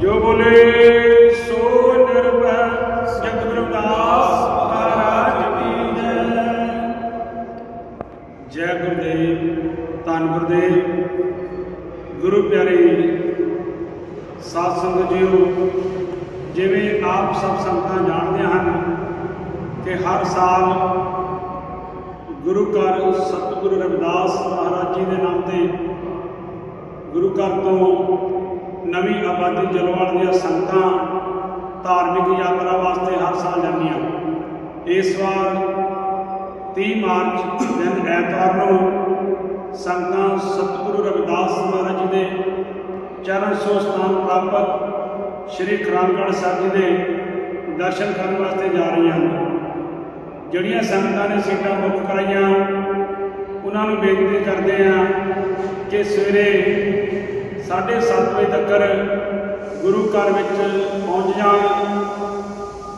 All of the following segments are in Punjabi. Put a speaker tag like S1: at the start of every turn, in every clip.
S1: ਜੋ ਬੋਲੇ ਸੋ ਨਿਰਭੈ ਜਗਤ ਰਵਿਦਾਸ ਮਹਾਰਾਜ ਕੀ ਜੈ। ਜੈ ਗੁਰਦੇਵ, ਧੰਨ ਗੁਰਦੇਵ। ਗੁਰੂ ਪਿਆਰੇ, ਸਾਧ ਸੰਗਤ ਜੀਓ, ਜਿਵੇਂ ਆਪ ਸਭ ਸੰਗਤਾਂ ਜਾਣਦੇ ਹਨ ਕਿ ਹਰ ਸਾਲ ਗੁਰੂ ਘਰ ਸਤਿਗੁਰੂ ਰਵਿਦਾਸ ਮਹਾਰਾਜ ਜੀ ਦੇ ਨਾਮ ਤੇ ਗੁਰੂ ਘਰ ਤੋਂ ਨਵੀਂ ਆਬਾਦੀ ਜਲਵਾਲ ਦੀਆਂ ਸੰਗਤਾਂ ਧਾਰਮਿਕ ਯਾਤਰਾ ਵਾਸਤੇ ਹਰ ਸਾਲ ਜਾਂਦੀਆਂ। ਇਸ ਵਾਰ 30 ਮਾਰਚ ਦਿਨ ਐਤਵਾਰ ਨੂੰ ਸੰਗਤਾਂ ਸਤਿਗੁਰੂ ਰਵਿਦਾਸ ਮਹਾਰਾਜ ਜੀ ਦੇ ਚਰਨ ਛੋਹ ਸਥਾਨ ਪ੍ਰਾਪਤ ਸ੍ਰੀ ਖਰਾਮਗੜ੍ਹ ਸਾਹਿਬ ਜੀ ਦੇ ਦਰਸ਼ਨ ਕਰਨ ਵਾਸਤੇ ਜਾ ਰਹੀਆਂ ਹਨ। ਜਿਹੜੀਆਂ ਸੰਗਤਾਂ ਨੇ ਸੀਟਾਂ ਬੁੱਕ ਕਰਾਈਆਂ, ਉਹਨਾਂ ਨੂੰ ਬੇਨਤੀ ਕਰਦੇ ਆ ਕਿ ਸਵੇਰੇ 7:30 ਵਜੇ ਤੱਕ ਗੁਰੂ ਘਰ ਵਿੱਚ ਪਹੁੰਚ ਜਾਣ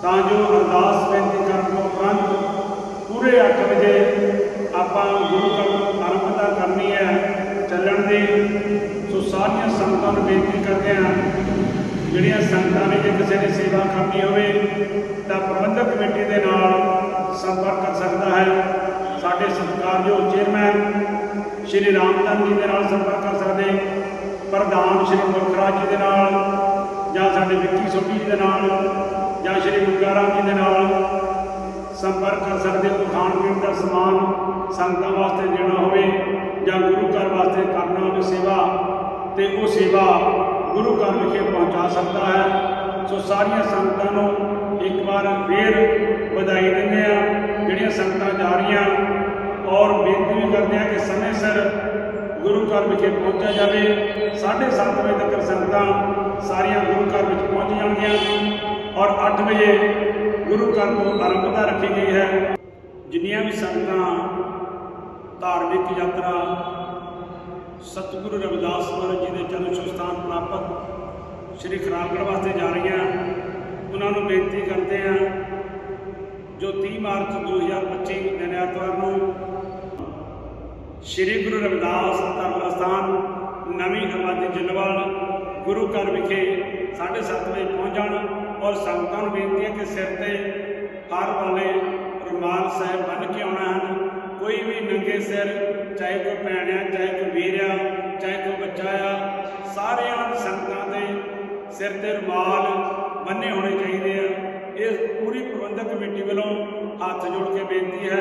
S1: ਤਾਂ ਜੋ ਅਰਦਾਸ ਬੇਨਤੀ ਕਰਨ ਤੋਂ ਉਪਰੰਤ ਪੂਰੇ 8 ਵਜੇ ਆਪਾਂ ਗੁਰੂ ਘਰ ਨੂੰ ਆਰੰਭਤਾ ਕਰਨੀ ਹੈ, ਚੱਲਣ ਦੀ। ਸੋ ਸਾਰੀਆਂ ਸੰਗਤਾਂ ਨੂੰ ਬੇਨਤੀ ਕਰਦੇ ਹਾਂ, ਜਿਹੜੀਆਂ ਸੰਗਤਾਂ ਨੇ ਜੇ ਕਿਸੇ ਨੇ ਸੇਵਾ ਕਰਨੀ ਹੋਵੇ, ਤਾਂ ਪ੍ਰਬੰਧਕ ਕਮੇਟੀ ਦੇ ਨਾਲ ਸੰਪਰਕ ਕਰ ਸਕਦਾ ਹੈ। ਸਾਡੇ ਸਤਿਕਾਰਯੋਗ ਚੇਅਰਮੈਨ ਸ਼੍ਰੀ ਰਾਮਚੰਦ ਜੀ ਦੇ ਨਾਲ ਸੰਪਰਕ ਕਰ ਸਕਦੇ। ਪ੍ਰਧਾਨ ਸ਼੍ਰੀ ਮੁਖਰਾਜ ਜੀ ਦੇ ਨਾਲ, ਜਾਂ ਸਾਡੇ ਵਿੱਕੀ ਸੋਢੀ ਜੀ ਦੇ ਨਾਲ, ਜਾਂ ਸ਼੍ਰੀ ਗੁਰਗਾ ਰਾਮ ਜੀ ਦੇ ਨਾਲ ਸੰਪਰਕ ਕਰ ਸਕਦੇ ਹੋ, ਖਾਣ ਪੀਣ ਦਾ ਸਮਾਨ ਸੰਗਤਾਂ ਵਾਸਤੇ ਦੇਣਾ ਹੋਵੇ, ਜਾਂ ਗੁਰੂ ਘਰ ਵਾਸਤੇ ਕਰਨਾ ਹੋਵੇ ਸੇਵਾ, ਤੇ ਉਹ ਸੇਵਾ ਗੁਰੂ ਘਰ ਵਿਖੇ ਪਹੁੰਚਾ ਸਕਦਾ ਹੈ। ਸੋ ਸਾਰੀਆਂ ਸੰਗਤਾਂ ਨੂੰ ਇੱਕ ਵਾਰ ਫੇਰ ਵਧਾਈ ਦਿੰਦੇ ਆ ਜਿਹੜੀਆਂ ਸੰਗਤਾਂ ਜਾ ਰਹੀਆਂ, ਔਰ ਬੇਨਤੀ ਵੀ ਕਰਦੇ ਆ ਕਿ ਸਮੇਂ ਸਿਰ ਘਰ ਵਿਖੇ ਪਹੁੰਚਿਆ ਜਾਵੇ। 7:30 ਵਜੇ ਤੱਕ ਸੰਗਤਾਂ ਸਾਰੀਆਂ ਗੁਰੂ ਘਰ ਵਿੱਚ ਪਹੁੰਚ ਜਾਣਗੀਆਂ ਔਰ 8 ਵਜੇ ਗੁਰੂ ਘਰ ਤੋਂ ਆਰੰਭਤਾ ਰੱਖੀ ਗਈ ਹੈ। ਜਿੰਨੀਆਂ ਵੀ ਸੰਗਤਾਂ ਧਾਰਮਿਕ ਯਾਤਰਾ, ਸਤਿਗੁਰੂ ਰਵਿਦਾਸ ਮਹਾਰਾਜ ਜੀ ਦੇ ਚਰਨ ਛੋਹ ਸਥਾਨ ਪ੍ਰਾਪਤ ਸ੍ਰੀ ਖਰਾਲਗੜ੍ਹ ਵਾਸਤੇ ਜਾ ਰਹੀਆਂ, ਉਹਨਾਂ ਨੂੰ ਬੇਨਤੀ ਕਰਦੇ ਆ ਜੋ 30 ਮਾਰਚ 2025 ਦਿਨ ਐਤਵਾਰ ਸ੍ਰੀ ਗੁਰੂ ਰਵਿਦਾਸ ਧਰਮ ਅਸਥਾਨ ਨਵੀਂ ਆਬਾਦੀ ਜਲਵਾਲ ਗੁਰੂ ਘਰ ਵਿਖੇ 7:30 ਵਜੇ ਪਹੁੰਚ ਜਾਣ ਔਰ ਸੰਗਤਾਂ ਨੂੰ ਬੇਨਤੀ ਹੈ ਕਿ ਸਿਰ ਤੇ ਹਰ ਵਾਲੇ ਰੁਮਾਲ ਸਾਹਿਬ ਬੰਨ੍ਹ ਕੇ ਆਉਣਾ ਹਨ। ਕੋਈ ਵੀ ਨੰਗੇ ਸਿਰ, ਚਾਹੇ ਕੋਈ ਭੈਣ ਆ, ਚਾਹੇ ਕੋਈ ਵੀਰ ਆ, ਚਾਹੇ ਕੋਈ ਬੱਚਾ ਆ, ਸਾਰਿਆਂ ਸੰਗਤਾਂ ਦੇ ਸਿਰ ਤੇ ਰੁਮਾਲ ਬੰਨੇ ਹੋਣੇ ਚਾਹੀਦੇ ਆ। ਇਹ ਪੂਰੀ ਪ੍ਰਬੰਧਕ ਕਮੇਟੀ ਵੱਲੋਂ ਹੱਥ ਜੋੜ ਕੇ ਬੇਨਤੀ ਹੈ